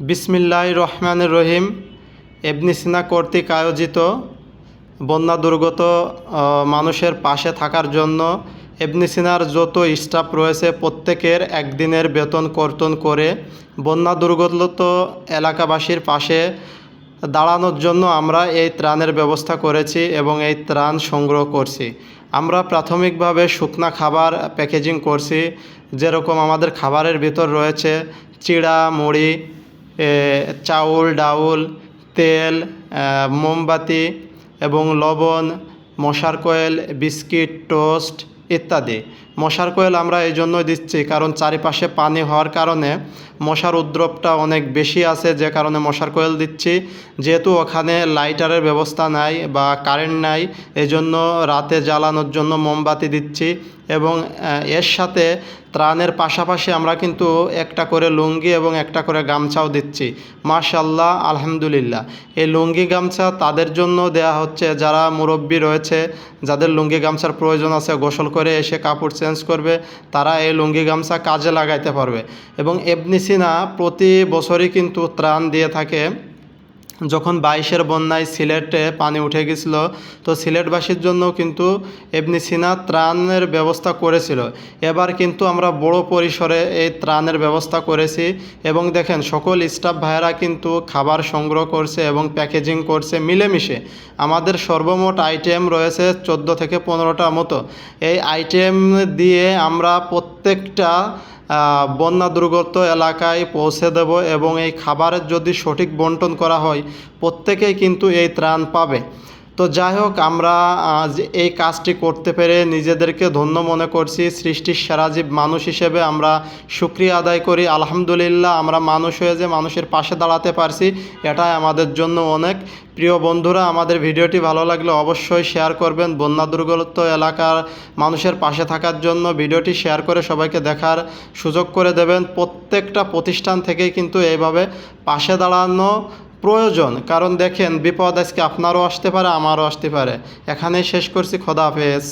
বিসমিল্লাহ রহমানুর রহিম, এবনি সিনা কর্তৃক আয়োজিত বন্যা দুর্গত মানুষের পাশে থাকার জন্য এবনি সিনার যত স্টাফ রয়েছে প্রত্যেকের একদিনের বেতন কর্তন করে বন্যা দুর্গত এলাকাবাসীর পাশে দাঁড়ানোর জন্য আমরা এই ত্রাণের ব্যবস্থা করেছি এবং এই ত্রাণ সংগ্রহ করছি। আমরা প্রাথমিকভাবে শুকনা খাবার প্যাকেজিং করছি, যেরকম আমাদের খাবারের ভিতর রয়েছে চিড়া, মুড়ি চাউল, ডাউল, তেল মোমবাতি এবং লবণ, মশার কয়েল, বিস্কিট, টোস্ট ইত্যাদি। মশার কয়েল আমরা এই জন্যই দিচ্ছি কারণ চারিপাশে পানি হওয়ার কারণে মশার উদ্রবটা অনেক বেশি আছে, যে কারণে মশার কয়েল দিচ্ছি। যেহেতু ওখানে লাইটারের ব্যবস্থা নাই বা কারেন্ট নাই, এজন্য রাতে জ্বালানোর জন্য মোমবাতি দিচ্ছি এবং এর সাথে ত্রাণের পাশাপাশি আমরা কিন্তু একটা করে লুঙ্গি এবং একটা করে গামছাও দিচ্ছি। মাশাল্লাহ আলহামদুলিল্লাহ। এই লুঙ্গি গামছা তাদের জন্য দেয়া হচ্ছে, যারা মুরব্বী রয়েছে, যাদের লুঙ্গি গামছার প্রয়োজন আছে, গোসল করে এসে কাপড় চেঞ্জ করবে, তারা এই লুঙ্গি গামছা কাজে লাগাইতে পারবে। এবং এবনিসিনা প্রতি বছরই কিন্তু ত্রাণ দিয়ে থাকে। যখন বাইশের বন্যায় সিলেটে পানি উঠে গেছিল, তো সিলেটবাসীর জন্য কিন্তু এমনি সিনা ত্রাণের ব্যবস্থা করেছিল। এবার কিন্তু আমরা বড় পরিসরে এই ত্রাণের ব্যবস্থা করেছি এবং দেখেন, সকল স্টাফ ভাইয়েরা কিন্তু খাবার সংগ্রহ করছে এবং প্যাকেজিং করছে মিলেমিশে। আমাদের সর্বমোট আইটেম রয়েছে চোদ্দ থেকে পনেরোটা মতো। এই আইটেম দিয়ে আমরা প্রত্যেকটা বন্যা দুর্গত এলাকায় পৌঁছে দেব এবং এই খাবারের যদি সঠিক বন্টন করা হয়, প্রত্যেকেই কিন্তু এই ত্রাণ পাবে। তো যাই হোক, আমরা এই কাজটি করতে পেরে নিজেদেরকে ধন্য মনে করছি। সৃষ্টির সেরাজীব মানুষ হিসেবে আমরা সুক্রিয়া আদায় করি। আলহামদুলিল্লাহ, আমরা মানুষ হয়ে যে মানুষের পাশে দাঁড়াতে পারছি, এটাই আমাদের জন্য অনেক। প্রিয় বন্ধুরা, আমাদের ভিডিওটি ভালো লাগলে অবশ্যই শেয়ার করবেন। বন্যা দুর্গত এলাকার মানুষের পাশে থাকার জন্য ভিডিওটি শেয়ার করে সবাইকে দেখার সুযোগ করে দেবেন। প্রত্যেকটা প্রতিষ্ঠান থেকেই কিন্তু এইভাবে পাশে দাঁড়ানো প্রয়োজন, কারণ দেখেন বিপদ আজকে আপনারও আসতে পারে, আমারও আসতে পারে। এখানেই শেষ করছি, খোদা হাফেজ।